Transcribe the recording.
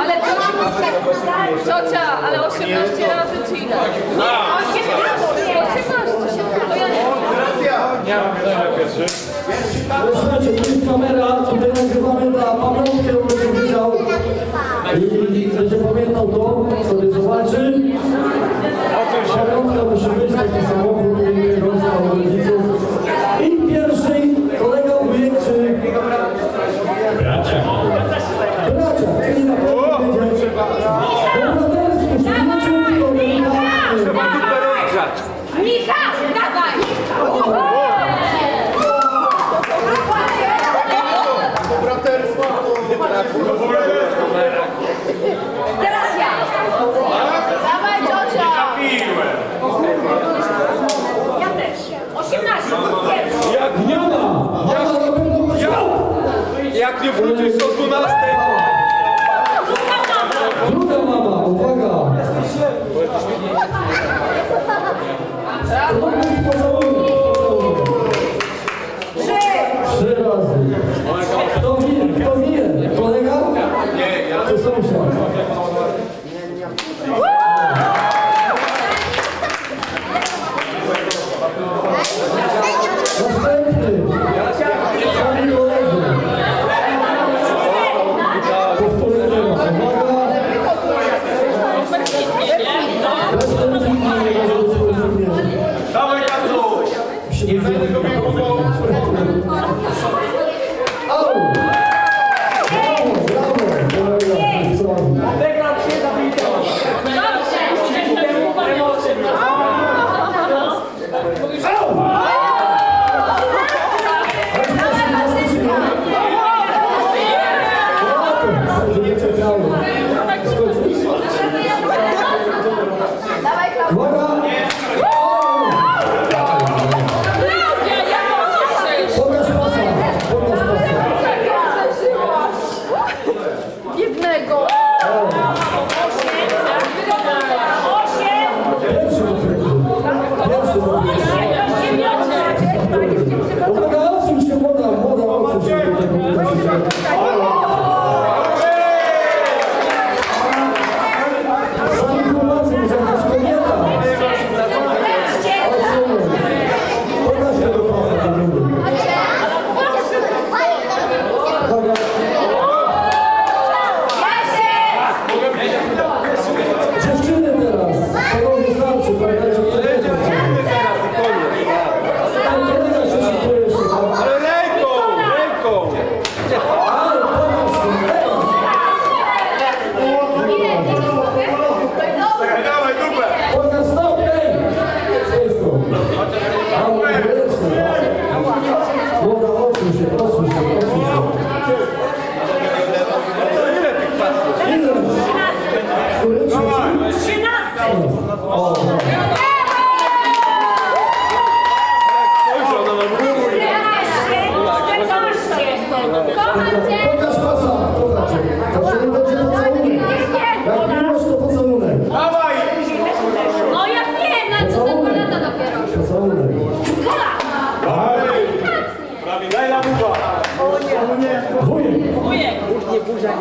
Ale to Ciocia, ale 18 razy czy ile? 18, bo ja nie Słuchajcie, tu jest kamera, tutaj nagrywamy dla pamiątkę, bo się widział i będzie pamiętał to, sobie zobaczy. будете со 12 Druga mama, uwaga! Robert If you, Wujek. Wujek. Już nie burzak.